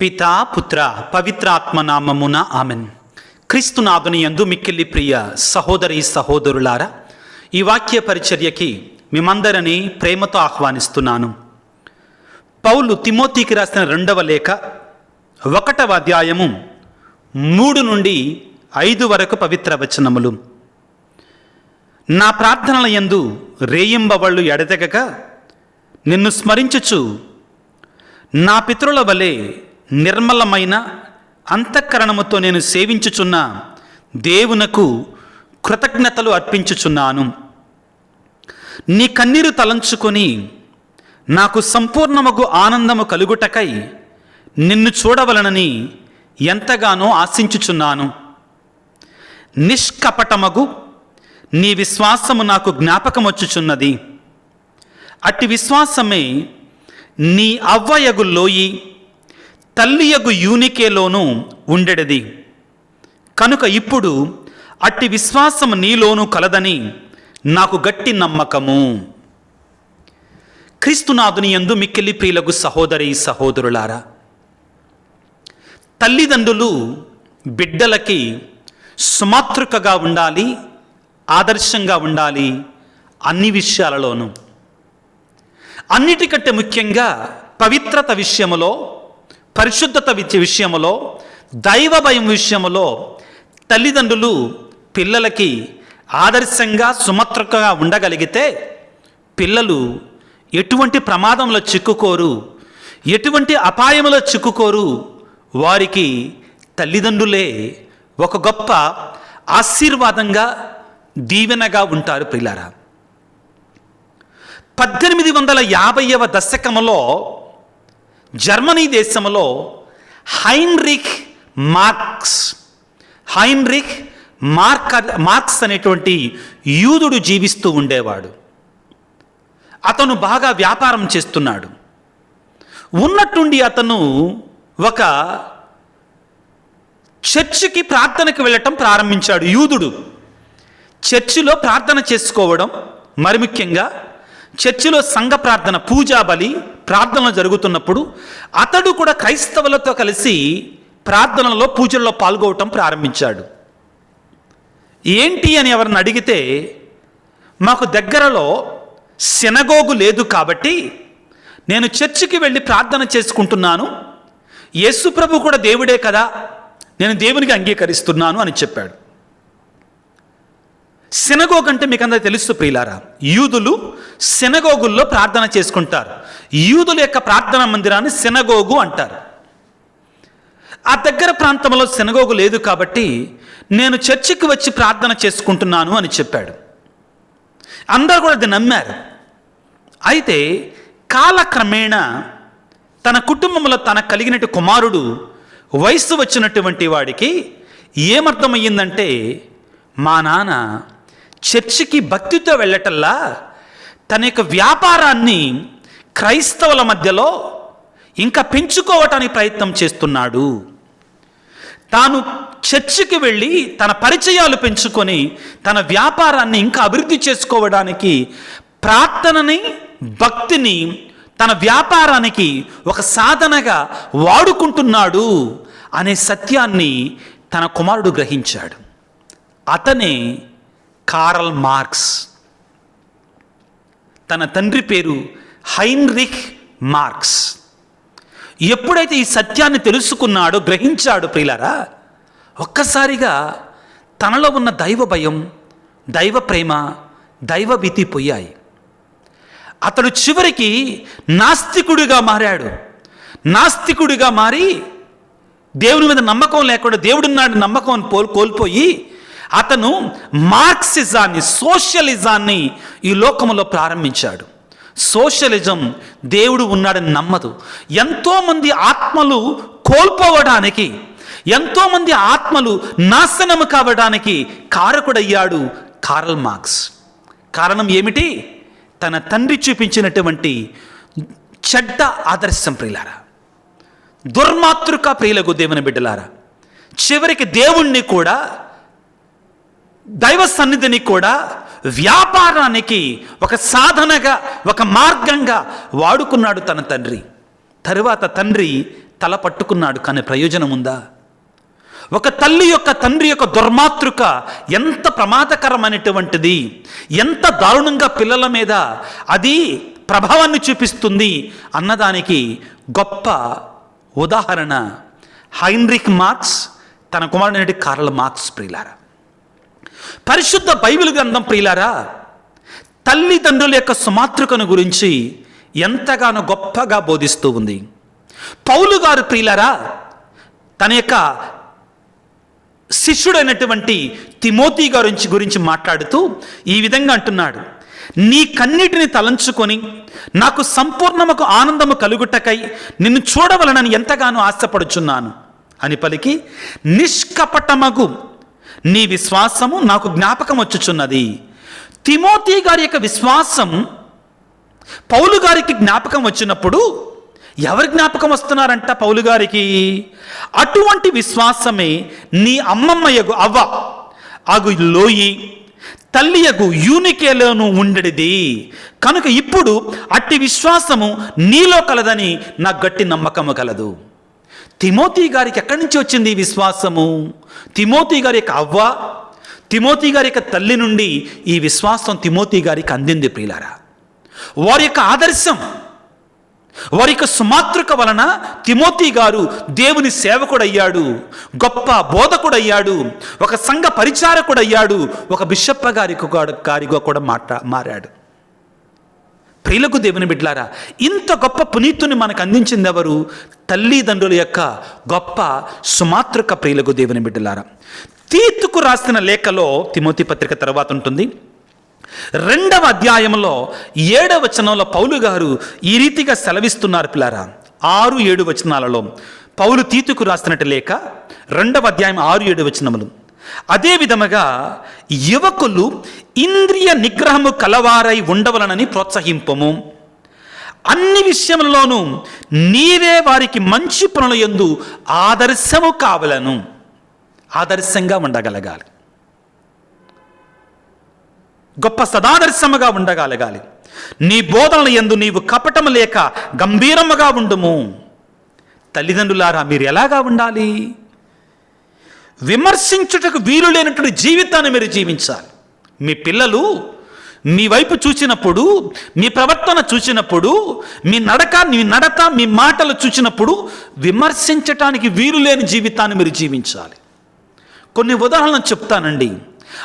పితా పుత్ర పవిత్రాత్మ నామమున ఆమెన్. క్రీస్తునాథుని యందు మిక్కిలి ప్రియ సహోదరి సహోదరులారా ఈ వాక్య పరిచర్యకి మిమ్మందరిని ప్రేమతో ఆహ్వానిస్తున్నాను. పౌలు తిమోతికి రాసిన రెండవ లేఖ ఒకటవ అధ్యాయము మూడు నుండి ఐదు వరకు పవిత్ర వచనములు. నా ప్రార్థనల యందు రేయింబవళ్ళు ఎడతెగక నిన్ను స్మరించుచు నా పితరుల వలె నిర్మలమైన అంతఃకరణముతో నేను సేవించుచున్న దేవునకు కృతజ్ఞతలు అర్పించుచున్నాను. నీ కన్నీరు తలంచుకొని నాకు సంపూర్ణమగు ఆనందము కలుగుటకై నిన్ను చూడవలనని ఎంతగానో ఆశించుచున్నాను. నిష్కపటమగు నీ విశ్వాసము నాకు జ్ఞాపకమొచ్చుచున్నది. అట్టి విశ్వాసమే నీ అవ్వయగు లోయి తల్లియగు యూనికేలోనూ ఉండెడిది. కనుక ఇప్పుడు అట్టి విశ్వాసం నీలోనూ కలదని నాకు గట్టి నమ్మకము. క్రీస్తునాథుని యందు మిక్కిలి ప్రియులకు సహోదరి సహోదరులారా తల్లిదండ్రులు బిడ్డలకి సుమాతృకగా ఉండాలి ఆదర్శంగా ఉండాలి అన్ని విషయాలలోనూ. అన్నిటికంటే ముఖ్యంగా పవిత్రత విషయములో పరిశుద్ధత విద్య విషయములో దైవ భయం విషయములో తల్లిదండ్రులు పిల్లలకి ఆదర్శంగా సుమత్రకగా ఉండగలిగితే పిల్లలు ఎటువంటి ప్రమాదంలో చిక్కుకోరు ఎటువంటి అపాయములో చిక్కుకోరు వారికి తల్లిదండ్రులే ఒక గొప్ప ఆశీర్వాదంగా దీవెనగా ఉంటారు పిల్లరా పద్దెనిమిది వందల యాభైవ దశకములో జర్మనీ దేశంలో Heinrich Marx Heinrich Mark Marx అనేటువంటి యూదుడు జీవిస్తూ ఉండేవాడు. అతను బాగా వ్యాపారం చేస్తున్నాడు. ఉన్నట్టుండి అతను ఒక చర్చికి ప్రార్థనకు వెళ్ళటం ప్రారంభించాడు యూదుడు. చర్చిలో ప్రార్థన చేసుకోవడం మరి ముఖ్యంగా చర్చిలో సంఘ ప్రార్థన పూజా బలి ప్రార్థనలు జరుగుతున్నప్పుడు అతడు కూడా క్రైస్తవులతో కలిసి ప్రార్థనలో పూజల్లో పాల్గొవటం ప్రారంభించాడు. ఏంటి అని ఎవరిని అడిగితే మాకు దగ్గరలో శనగోగు లేదు కాబట్టి నేను చర్చికి వెళ్ళి ప్రార్థన చేసుకుంటున్నాను. యేసుప్రభు కూడా దేవుడే కదా నేను దేవునికి అంగీకరిస్తున్నాను అని చెప్పాడు. సినగోగ్ అంటే మీకు అందరూ తెలుసు ప్రియులారా. యూదులు సినగోగుల్లో ప్రార్థన చేసుకుంటారు. యూదుల యొక్క ప్రార్థనా మందిరాన్ని సినగోగు అంటారు. ఆ దగ్గర ప్రాంతంలో సినగోగు లేదు కాబట్టి నేను చర్చికి వచ్చి ప్రార్థన చేసుకుంటున్నాను అని చెప్పాడు. అందరూ కూడా అది నమ్మారు. అయితే కాలక్రమేణా తన కుటుంబంలో తన కలిగినట్టు కుమారుడు వయస్సు వచ్చినటువంటి వాడికి ఏమర్థమయ్యిందంటే మా నాన్న చర్చికి భక్తితో వెళ్ళటల్లా తన యొక్క వ్యాపారాన్ని క్రైస్తవుల మధ్యలో ఇంకా పెంచుకోవటానికి ప్రయత్నం చేస్తున్నాడు. తాను చర్చికి వెళ్ళి తన పరిచయాలు పెంచుకొని తన వ్యాపారాన్ని ఇంకా అభివృద్ధి చేసుకోవడానికి ప్రార్థనని భక్తిని తన వ్యాపారానికి ఒక సాధనగా వాడుకుంటున్నాడు అనే సత్యాన్ని తన కుమారుడు గ్రహించాడు. అతనే కారల్ మార్క్స్ తన తండ్రి పేరు హైన్రిక్ మార్క్స్ ఎప్పుడైతే ఈ సత్యాన్ని తెలుసుకున్నాడో గ్రహించాడు ప్రియులారా ఒక్కసారిగా తనలో ఉన్న దైవ భయం దైవ ప్రేమ దైవ భీతి పోయాయి. అతడు చివరికి నాస్తికుడిగా మారాడు. నాస్తికుడిగా మారి దేవుని మీద నమ్మకం లేకుండా దేవుడున్నాడు నమ్మకం కోల్పోయి అతను మార్క్సిజాన్ని సోషలిజాన్ని ఈ లోకంలో ప్రారంభించాడు. సోషలిజం దేవుడు ఉన్నాడని నమ్మదు. ఎంతోమంది ఆత్మలు కోల్పోవడానికి ఎంతోమంది ఆత్మలు నాశనము కావడానికి కారకుడయ్యాడు కారల్ మార్క్స్. కారణం ఏమిటి? తన తండ్రి చూపించినటువంటి చెడ్డ ఆదర్శం ప్రియులారా. దుర్మాతృక ప్రియులకు దేవుని బిడ్డలారా. చివరికి దేవుణ్ణి కూడా దైవ సన్నిధిని కూడా వ్యాపారానికి ఒక సాధనగా ఒక మార్గంగా వాడుకున్నాడు తన తండ్రి. తరువాత తండ్రి తల పట్టుకున్నాడు కానీ ప్రయోజనం ఉందా? ఒక తల్లి యొక్క తండ్రి యొక్క దుర్మాతృక ఎంత ప్రమాదకరమైనటువంటిది ఎంత దారుణంగా పిల్లల మీద అది ప్రభావాన్ని చూపిస్తుంది అన్నదానికి గొప్ప ఉదాహరణ హైన్రిక్ మార్క్స్ తన కుమారుడు కార్ల మార్క్స్ ప్రియులారా. పరిశుద్ధ బైబిల్ గ్రంథం ప్రియులారా తల్లిదండ్రుల యొక్క సుమాతృకను గురించి ఎంతగానో గొప్పగా బోధిస్తూ ఉంది. పౌలు గారు ప్రియులారా తన యొక్క శిష్యుడైనటువంటి తిమోతి గురించి గురించి మాట్లాడుతూ ఈ విధంగా అంటున్నాడు. నీ కన్నిటిని తలంచుకొని నాకు సంపూర్ణముకు ఆనందము కలుగుటకై నిన్ను చూడవలనని ఎంతగానో ఆశపడుచున్నాను అని పలికి నిష్కపటమగు నీ విశ్వాసము నాకు జ్ఞాపకం వచ్చుచున్నది. తిమోతి గారి యొక్క విశ్వాసం పౌలు గారికి జ్ఞాపకం వచ్చినప్పుడు ఎవరి జ్ఞాపకం వస్తున్నారంట పౌలు గారికి? అటువంటి విశ్వాసమే నీ అమ్మమ్మయగు అవ్వ అగు లోయి తల్లియగు యూనికేలోను ఉండడిది. కనుక ఇప్పుడు అట్టి విశ్వాసము నీలో కలదని నాకు గట్టి నమ్మకము కలదు. తిమోతి గారికి ఎక్కడి నుంచి వచ్చింది ఈ విశ్వాసము? తిమోతి గారి యొక్క అవ్వ తిమోతి గారి యొక్క తల్లి నుండి ఈ విశ్వాసం తిమోతి గారికి అందింది ప్రియులారా. వారి యొక్క ఆదర్శం వారి యొక్క సుమాతృక వలన తిమోతి గారు దేవుని సేవకుడయ్యాడు గొప్ప బోధకుడయ్యాడు ఒక సంఘ పరిచారకుడయ్యాడు ఒక బిషప్ప గారి గారిగా కూడా మాట్లా మారాడు. ప్రియులకు దేవుని బిడ్లారా ఇంత గొప్ప పునీతుని మనకు అందించింది ఎవరు తల్లిదండ్రుల యొక్క గొప్ప సుమాతృక ప్రియులకు దేవుని బిడ్డలారా. తీతుకు రాసిన లేఖలో తిమోతి పత్రిక తర్వాత ఉంటుంది. రెండవ అధ్యాయంలో ఏడవ వచనంలో పౌలు గారు ఈ రీతిగా సెలవిస్తున్నారు పిల్లారా. ఆరు ఏడు వచనాలలో పౌలు తీతుకు రాస్తున్నట్టు లేక రెండవ అధ్యాయం ఆరు ఏడు వచనములు. అదే విధముగా యువకులు ఇంద్రియ నిగ్రహము కలవారై ఉండవలనని ప్రోత్సహింపము. అన్ని విషయంలోనూ నీవే వారికి మంచి పనుల యందు ఆదర్శము కావలను. ఆదర్శంగా ఉండగలగాలి. గొప్ప సదాదర్శముగా ఉండగలగాలి. నీ బోధనల యందు నీవు కపటము లేక గంభీరముగా ఉండుము. తల్లిదండ్రులారా మీరు ఎలాగా ఉండాలి? విమర్శించుటకు వీలు లేనటువంటి జీవితాన్ని మీరు జీవించాలి. మీ పిల్లలు మీ వైపు చూచినప్పుడు మీ ప్రవర్తన చూసినప్పుడు మీ నడక మీ నడత మీ మాటలు చూచినప్పుడు విమర్శించటానికి వీలు లేని జీవితాన్ని మీరు జీవించాలి. కొన్ని ఉదాహరణలు చెప్తానండి.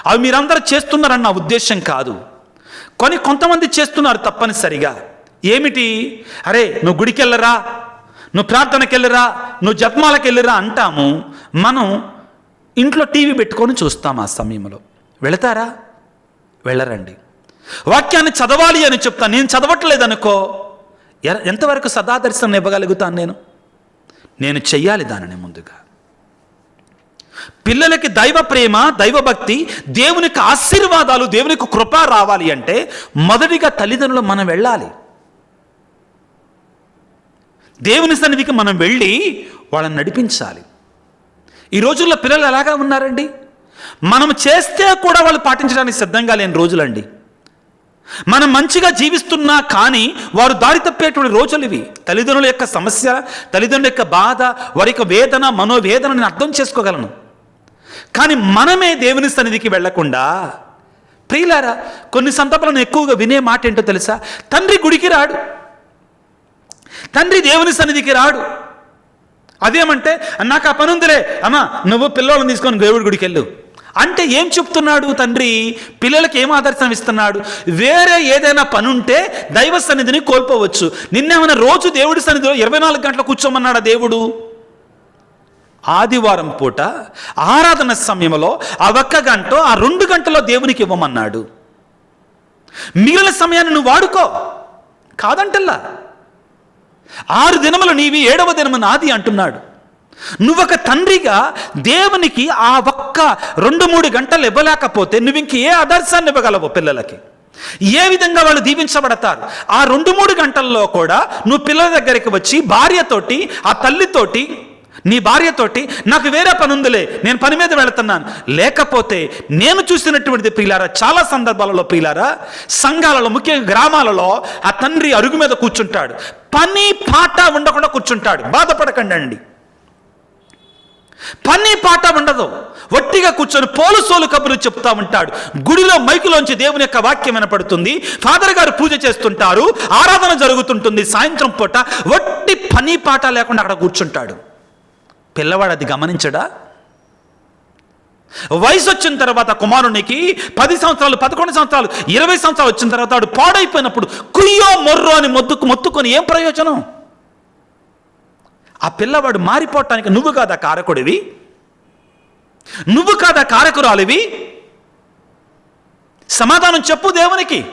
అవి మీరందరూ చేస్తున్నారన్న నా ఉద్దేశం కాదు. కొన్ని కొంతమంది చేస్తున్నారు తప్పనిసరిగా. ఏమిటి? అరే నువ్వు గుడికి వెళ్ళరా నువ్వు ప్రార్థనకెళ్ళరా? నువ్వు జపమాలకెళ్ళరా? అంటాము. మనం ఇంట్లో టీవీ పెట్టుకొని చూస్తాం ఆ సమయంలో. వెళతారా? వెళ్ళరండి. వాక్యాన్ని చదవాలి అని చెప్తాను నేను చదవట్లేదు అనుకో ఎంతవరకు సదాదర్శనం ఇవ్వగలుగుతాను నేను? నేను చెయ్యాలి దానిని ముందుగా. పిల్లలకి దైవ ప్రేమ దైవభక్తి దేవునికి ఆశీర్వాదాలు దేవునికి కృప రావాలి అంటే మొదటిగా తల్లిదండ్రులు మనం వెళ్ళాలి. దేవుని సన్నిధికి మనం వెళ్ళి వాళ్ళని నడిపించాలి. ఈ రోజుల్లో పిల్లలు ఎలాగా ఉన్నారండి? మనం చేస్తే కూడా వాళ్ళు పాటించడానికి సిద్ధంగా లేని రోజులండి. మనం మంచిగా జీవిస్తున్నా కానీ వారు దారి తప్పేటువంటి రోజులు ఇవి. తల్లిదండ్రుల యొక్క సమస్య తల్లిదండ్రుల యొక్క బాధ వారి యొక్క వేదన మనోవేదన నేను అర్థం చేసుకోగలను. కానీ మనమే దేవుని సన్నిధికి వెళ్ళకుండా ప్రియులారా కొన్ని సందర్భాలను ఎక్కువగా వినే మాట ఏంటో తెలుసా? తండ్రి గుడికి రాడు. తండ్రి దేవుని సన్నిధికి రాడు. అదేమంటే నాకు ఆ పని ఉందిలే అమ్మా నువ్వు పిల్లలను తీసుకొని దేవుడి గుడికి వెళ్ళు. అంటే ఏం చెప్తున్నాడు తండ్రి? పిల్లలకి ఏం ఆదర్శనం ఇస్తున్నాడు? వేరే ఏదైనా పని ఉంటే దైవ సన్నిధిని కోల్పోవచ్చు. నిన్నేమైనా రోజు దేవుడి సన్నిధిలో ఇరవై నాలుగు గంటలు కూర్చోమన్నాడా దేవుడు? ఆదివారం పూట ఆరాధన సమయంలో ఆ ఒక్క గంట ఆ రెండు గంటలో దేవునికి ఇవ్వమన్నాడు. మిగిలిన సమయాన్ని నువ్వు వాడుకో. కాదంటల్లా. ఆరు దినములు నీవి ఏడవ దినము నాది అంటున్నాడు. నువ్వొక తండ్రిగా దేవునికి ఆ ఒక్క రెండు మూడు గంటలు ఇవ్వలేకపోతే నువ్వు ఇంక ఏ ఆదర్శాన్ని ఇవ్వగలవు పిల్లలకి? ఏ విధంగా వాళ్ళు దీవించబడతారు? ఆ రెండు మూడు గంటల్లో కూడా నువ్వు పిల్లల దగ్గరికి వచ్చి భార్యతోటి ఆ తల్లితోటి నీ భార్యతోటి నాకు వేరే పని ఉందిలే నేను పని మీద వెళుతున్నాను. లేకపోతే నేను చూసినటువంటిది ప్రియులారా చాలా సందర్భాలలో ప్రియులారా సంఘాలలో ముఖ్యంగా గ్రామాలలో ఆ తండ్రి అరుగు మీద కూర్చుంటాడు. పని పాట ఉండకుండా కూర్చుంటాడు. బాధపడకండి అండి. పని పాట ఉండదు. వట్టిగా కూర్చొని పోలుసోలు కబుర్లు చెప్తా ఉంటాడు. గుడిలో మైకులోంచి దేవుని యొక్క వాక్యం వినపడుతుంది. ఫాదర్ గారు పూజ చేస్తుంటారు. ఆరాధన జరుగుతుంటుంది సాయంత్రం పూట. వట్టి పని పాట లేకుండా అక్కడ కూర్చుంటాడు. పిల్లవాడు అది గమనించడా? వయసు వచ్చిన తర్వాత కుమారునికి పది సంవత్సరాలు పదకొండు సంవత్సరాలు ఇరవై సంవత్సరాలు వచ్చిన తర్వాత వాడు పాడైపోయినప్పుడు కుయ్యో మొర్రో అని మొత్తుకు మొత్తుకొని ఏం ప్రయోజనం? ఆ పిల్లవాడు మారిపోవటానికి నువ్వు కాదా కారకుడివి? నువ్వు కాదా కారకురాలివి? సమాధానం చెప్పు దేవునికి.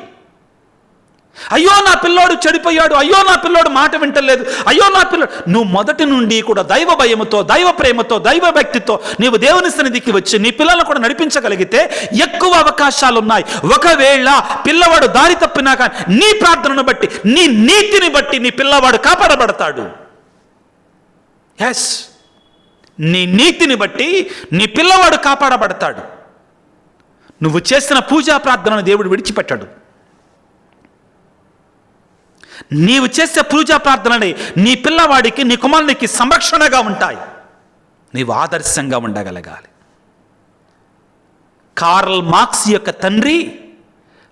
అయ్యో నా పిల్లోడు చెడిపోయాడు అయ్యో నా పిల్లోడు మాట వింటలేదు అయ్యో నా పిల్లోడు నువ్వు మొదటి నుండి కూడా దైవ భయముతో దైవ ప్రేమతో దైవ భక్తితో నీవు దేవుని సన్నిధికి వచ్చి నీ పిల్లలను కూడా నడిపించగలిగితే ఎక్కువ అవకాశాలు ఉన్నాయి. ఒకవేళ పిల్లవాడు దారి తప్పినా కానీ నీ ప్రార్థనను బట్టి నీ నీతిని బట్టి నీ పిల్లవాడు కాపాడబడతాడు. ఎస్ నీ నీతిని బట్టి నీ పిల్లవాడు కాపాడబడతాడు. నువ్వు చేసిన పూజా ప్రార్థనను దేవుడు విడిచిపెట్టాడు. నీవు చేసే పూజా ప్రార్థనని నీ పిల్లవాడికి నీ కుమారునికి సంరక్షణగా ఉంటాయి. నీవు ఆదర్శంగా ఉండగలగాలి. కార్ల్ మార్క్స్ యొక్క తండ్రి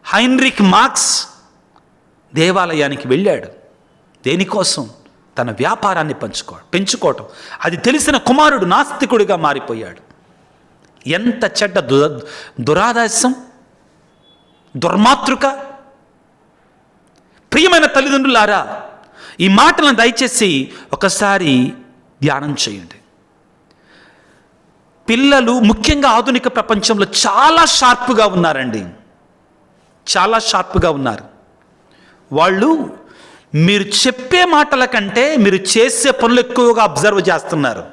హైన్రిక్ మార్క్స్ దేవాలయానికి వెళ్ళాడు. దేనికోసం? తన వ్యాపారాన్ని పంచుకో పెంచుకోవటం. అది తెలిసిన కుమారుడు నాస్తికుడిగా మారిపోయాడు. ఎంత చెడ్డ దు దుర్మాతృక? ప్రియమైన తల్లిదండ్రులారా ఈ మాటలను దయచేసి ఒకసారి ధ్యానం చేయండి. పిల్లలు ముఖ్యంగా ఆధునిక ప్రపంచంలో చాలా షార్ప్గా ఉన్నారండి. చాలా షార్ప్గా ఉన్నారు. వాళ్ళు మీరు చెప్పే మాటల కంటే మీరు చేసే పనులు ఎక్కువగా అబ్జర్వ్ చేస్తున్నారు.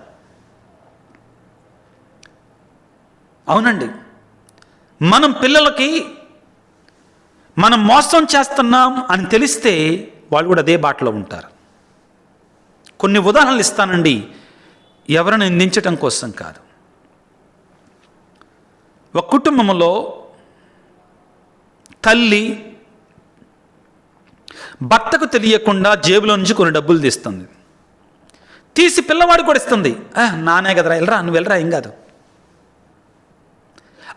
అవునండి. మనం పిల్లలకి మనం మోసం చేస్తున్నాం అని తెలిస్తే వాళ్ళు కూడా అదే బాటలో ఉంటారు. కొన్ని ఉదాహరణలు ఇస్తానండి. ఎవరిని నిందించటం కోసం కాదు. ఒక కుటుంబంలో తల్లి భర్తకు తెలియకుండా జేబులో నుంచి కొన్ని డబ్బులు తీస్తుంది. తీసి పిల్లవాడు కూడా ఇస్తుంది. నానే కదరా వెళ్ళరా నువ్వు వెళ్ళరా ఏం కాదు.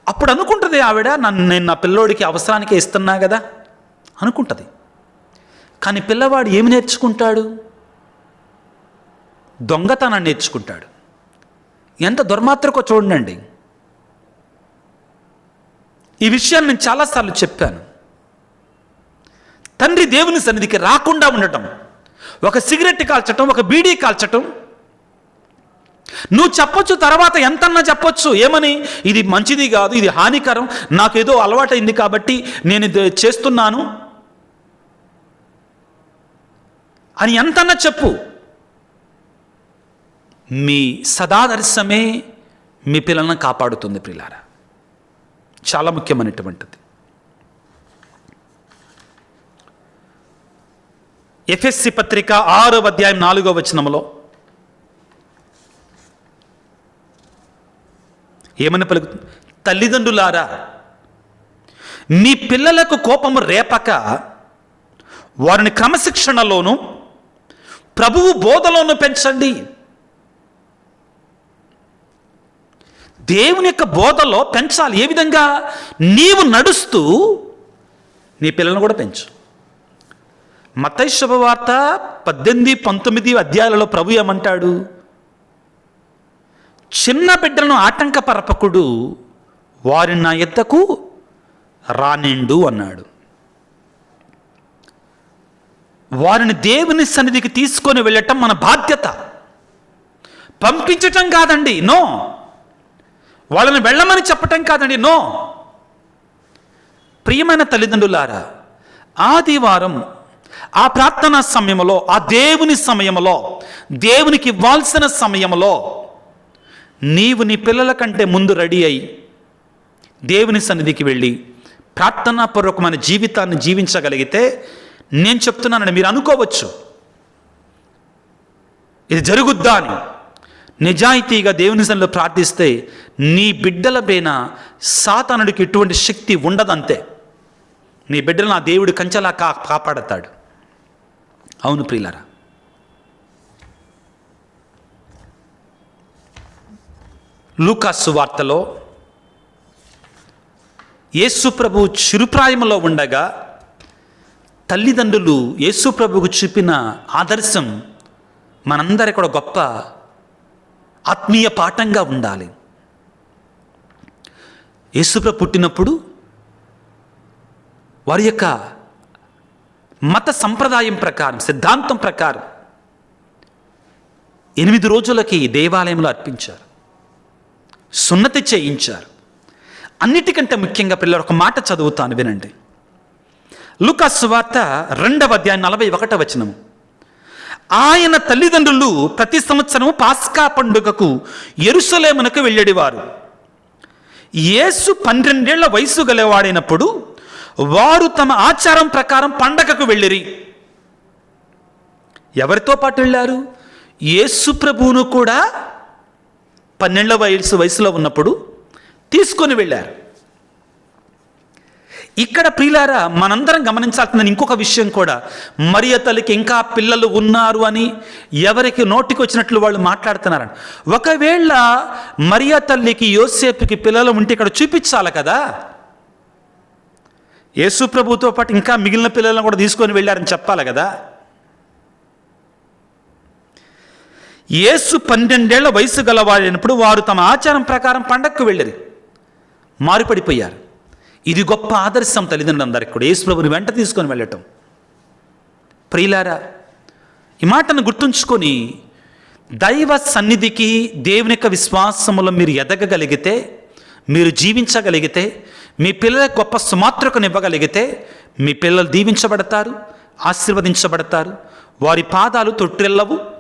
అప్పుడు అనుకుంటుంది ఆవిడ నన్ను నేను నా పిల్లోడికి అవసరానికి ఇస్తున్నా కదా? అనుకుంటుంది. కానీ పిల్లవాడు ఏమి నేర్చుకుంటాడు? దొంగతనాన్ని నేర్చుకుంటాడు. ఎంత దుర్మాత్రకో చూడండి ఈ విషయాన్ని నేను చాలాసార్లు చెప్పాను. తండ్రి దేవుని సన్నిధికి రాకుండా ఉండటం ఒక సిగరెట్ కాల్చటం ఒక బీడీ కాల్చటం నువ్వు చెప్పొచ్చు తర్వాత ఎంతన్నా చెప్పొచ్చు. ఏమని? ఇది మంచిది కాదు ఇది హానికరం. నాకేదో అలవాటైంది కాబట్టి నేను చేస్తున్నాను. అని ఎంతన్నా చెప్పు. మీ సదాదర్శమే మీ పిల్లలను కాపాడుతుంది ప్రిలారా. చాలా ముఖ్యమైనటువంటిది. ఎఫ్ఎస్సి పత్రిక ఆరో అధ్యాయం నాలుగో వచనంలో ఏమని పలుకుతుంది తల్లిదండ్రులారా మీ పిల్లలకు కోపము రేపక వారిని క్రమశిక్షణలోను ప్రభువు బోధలోను పెంచండి. దేవుని యొక్క బోధలో పెంచాలి. ఏ విధంగా? నీవు నడుస్తూ నీ పిల్లలను కూడా పెంచు. మతై శుభవార్త పద్దెనిమిది పంతొమ్మిది అధ్యాయాలలో ప్రభు ఏమంటాడు? చిన్న బిడ్డలను ఆటంకపరపకుడు వారి నా ఎద్దకు రానిండు అన్నాడు. వారిని దేవుని సన్నిధికి తీసుకొని వెళ్ళటం మన బాధ్యత. పంపించటం కాదండి నో. వాళ్ళని వెళ్ళమని చెప్పటం కాదండి నో. ప్రియమైన తల్లిదండ్రులారా ఆదివారం ఆ ప్రార్థనా సమయంలో ఆ దేవుని సమయంలో దేవునికి ఇవ్వాల్సిన సమయంలో నీవు నీ పిల్లల కంటే ముందు రెడీ అయి దేవుని సన్నిధికి వెళ్ళి ప్రార్థనాపూర్వకమైన జీవితాన్ని జీవించగలిగితే నేను చెప్తున్నానని మీరు అనుకోవచ్చు. ఇది జరుగుద్దా అని. నిజాయితీగా దేవుని సన్నిలో ప్రార్థిస్తే నీ బిడ్డల పైన సాతానుడికి ఎటువంటి శక్తి ఉండదంతే. నీ బిడ్డలు నా దేవుడు కంచెలా కా కాపాడతాడు. అవును ప్రియులరా లూకాసు వార్తలో యేసుప్రభు చిరుప్రాయంలో చిరుప్రాయములో ఉండగా తల్లిదండ్రులు యేసు ప్రభుకు చూపిన ఆదర్శం మనందరి కూడా గొప్ప ఆత్మీయ పాఠంగా ఉండాలి. యేసుప్రభు పుట్టినప్పుడు వారి యొక్క మత సంప్రదాయం ప్రకారం సిద్ధాంతం ప్రకారం ఎనిమిది రోజులకి దేవాలయంలో అర్పించారు. సున్నతి చేయించారు. అన్నిటికంటే ముఖ్యంగా పిల్లలు ఒక మాట చదువుతాను వినండి. లుకాస్ వార్త రెండవ అధ్యాయం నలభై ఒకట వచనము. ఆయన తల్లిదండ్రులు ప్రతి సంవత్సరం పాస్కా పండుగకు ఎరుసలేమునకు వెళ్ళేవారు. యేసు పన్నెండేళ్ళ వయసు గలవాడైనప్పుడు వారు తమ ఆచారం ప్రకారం పండగకు వెళ్ళిరి. ఎవరితో పాటు వెళ్ళారు? యేసు ప్రభువును కూడా పన్నెండవ వయసు వయసులో ఉన్నప్పుడు తీసుకొని వెళ్ళారు. ఇక్కడ ప్రియులారా మనందరం గమనించాల్సిన ఇంకొక విషయం కూడా. మరియ తల్లికి ఇంకా పిల్లలు ఉన్నారు అని ఎవరికి నోటికి వచ్చినట్లు వాళ్ళు మాట్లాడుతున్నారని. ఒకవేళ మరియ తల్లికి యోసేపుకి పిల్లలు ఉంటే ఇక్కడ చూపించాలి కదా. యేసు ప్రభుతో పాటు ఇంకా మిగిలిన పిల్లలను కూడా తీసుకొని వెళ్ళారని చెప్పాలి కదా. యేసు పన్నెండేళ్ళ వయసు గలవాడినప్పుడు వారు తమ ఆచారం ప్రకారం పండక్కు వెళ్ళరు. మారుపడిపోయారు. ఇది గొప్ప ఆదర్శం తల్లిదండ్రులందరికీ కూడా. యేసు ప్రభుని వెంట తీసుకొని వెళ్ళటం. ప్రియులారా ఈ మాటను గుర్తుంచుకొని దైవ సన్నిధికి దేవుని యొక్క విశ్వాసములో మీరు ఎదగగలిగితే మీరు జీవించగలిగితే మీ పిల్లలకు గొప్ప సుమాత్రకనివ్వగలిగితే మీ పిల్లలు దీవించబడతారు ఆశీర్వదించబడతారు వారి పాదాలు తొట్టిల్లవు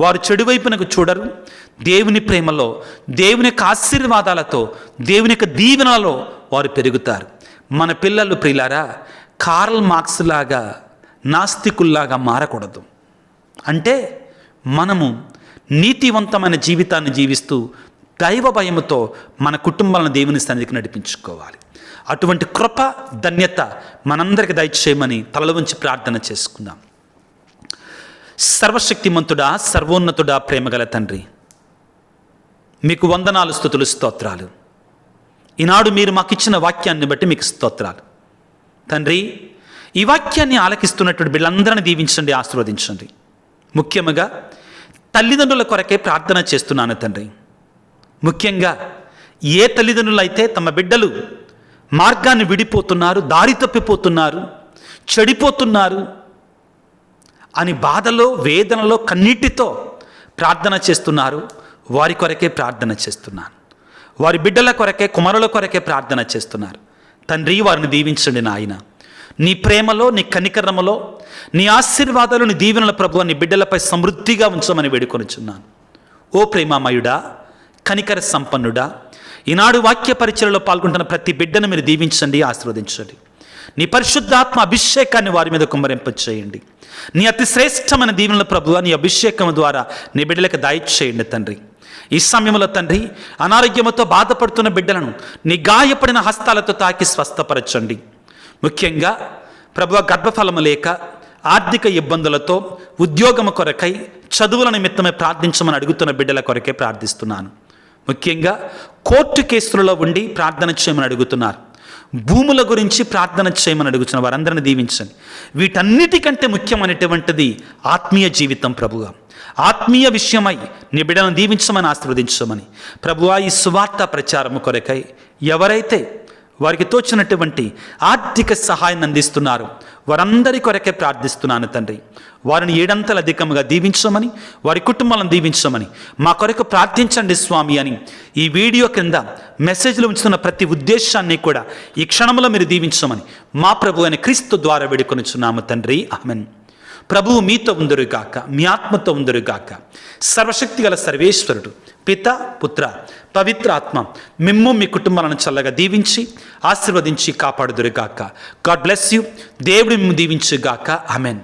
వారు చెడు వైపునకు చూడరు. దేవుని ప్రేమలో దేవుని యొక్క ఆశీర్వాదాలతో దేవుని యొక్క దీవెనలో వారు పెరుగుతారు. మన పిల్లలు ప్రియులారా కార్ల్ మార్క్స్ లాగా నాస్తికుల్లాగా మారకూడదు. అంటే మనము నీతివంతమైన జీవితాన్ని జీవిస్తూ దైవ భయముతో మన కుటుంబాలను దేవుని సన్నిధికి నడిపించుకోవాలి. అటువంటి కృప ధన్యత మనందరికి దయచేయమని తలలు ఉంచి ప్రార్థన చేసుకుందాం. సర్వశక్తిమంతుడా సర్వోన్నతుడా ప్రేమగల తండ్రి. మీకు వందనాలు స్థుతులు స్తోత్రాలు. ఈనాడు మీరు మాకు ఇచ్చిన వాక్యాన్ని బట్టి మీకు స్తోత్రాలు. తండ్రి ఈ వాక్యాన్ని ఆలకిస్తున్నటువంటి వీళ్ళందరిని దీవించండి ఆశీర్వదించండి. ముఖ్యముగా తల్లిదండ్రుల కొరకే ప్రార్థన చేస్తున్నాను తండ్రి. ముఖ్యంగా ఏ తల్లిదండ్రులు అయితే తమ బిడ్డలు మార్గాన్ని విడిపోతున్నారు దారి తప్పిపోతున్నారు చెడిపోతున్నారు అని బాధలో వేదనలో కన్నీటితో ప్రార్థన చేస్తున్నారు. వారి కొరకే ప్రార్థన చేస్తున్నాను. వారి బిడ్డల కొరకే కుమారుల కొరకే ప్రార్థన చేస్తున్నారు. తండ్రి వారిని దీవించండి నాయన. నీ ప్రేమలో నీ కనికరమలో నీ ఆశీర్వాదాలు నీ దీవెనల ప్రభు నీ బిడ్డలపై సమృద్ధిగా ఉంచమని వేడుకొనిచున్నాను. ఓ ప్రేమామయుడా కనికర సంపన్నుడా ఈనాడు వాక్య పరిచయలో పాల్గొంటున్న ప్రతి బిడ్డను మీరు దీవించండి ఆశీర్వదించండి. నీ పరిశుద్ధాత్మ అభిషేకాన్ని వారి మీద కుమ్మరింపచేయండి. నీ అతి శ్రేష్టమైన దీవెనల ప్రభువ నీ అభిషేకం ద్వారా నీ బిడ్డలకు దయచేయండి తండ్రి. ఈ సమయంలో తండ్రి అనారోగ్యముతో బాధపడుతున్న బిడ్డలను నీ గాయపడిన హస్తాలతో తాకి స్వస్థపరచండి. ముఖ్యంగా ప్రభువ గర్భఫలము లేక ఆర్థిక ఇబ్బందులతో ఉద్యోగము కొరకై చదువుల నిమిత్తమే ప్రార్థించమని అడుగుతున్న బిడ్డల కొరకే ప్రార్థిస్తున్నాను. ముఖ్యంగా కోర్టు కేసులలో ఉండి ప్రార్థన చేయమని అడుగుతున్నారు. భూముల గురించి ప్రార్థన చేయమని అడుగుతున్న వారందరిని దీవించండి. వీటన్నిటికంటే ముఖ్యమైనటువంటిది ఆత్మీయ జీవితం ప్రభుగా. ఆత్మీయ విషయమై నీ దీవించమని ఆశీర్వదించమని. ప్రభువా ఈ సువార్త ప్రచారము కొరకై ఎవరైతే వారికి తోచినటువంటి ఆర్థిక సహాయాన్ని అందిస్తున్నారు. వారందరి కొరకే ప్రార్థిస్తున్నాను తండ్రి. వారిని ఏడంతలు అధికముగా దీవించమని వారి కుటుంబాలను దీవించమని మా కొరకు ప్రార్థించండి స్వామి అని ఈ వీడియో కింద మెసేజ్లు ఉంచుతున్న ప్రతి ఉద్దేశాన్ని కూడా ఈ క్షణంలో మీరు దీవించమని మా ప్రభు అయిన క్రీస్తు ద్వారా వేడుకొనిచున్నాము తండ్రి. ఆమెన్. ప్రభువు మీతో ఉందరుగాక మీ ఆత్మతో ఉందరుగాక. సర్వశక్తి గల సర్వేశ్వరుడు పిత పుత్ర పవిత్ర ఆత్మ మిమ్ము మీ కుటుంబాలను చల్లగా దీవించి ఆశీర్వదించి కాపాడుదురుగాక. God bless you. దేవుడు మిమ్ము దీవించుగాక. అమెన్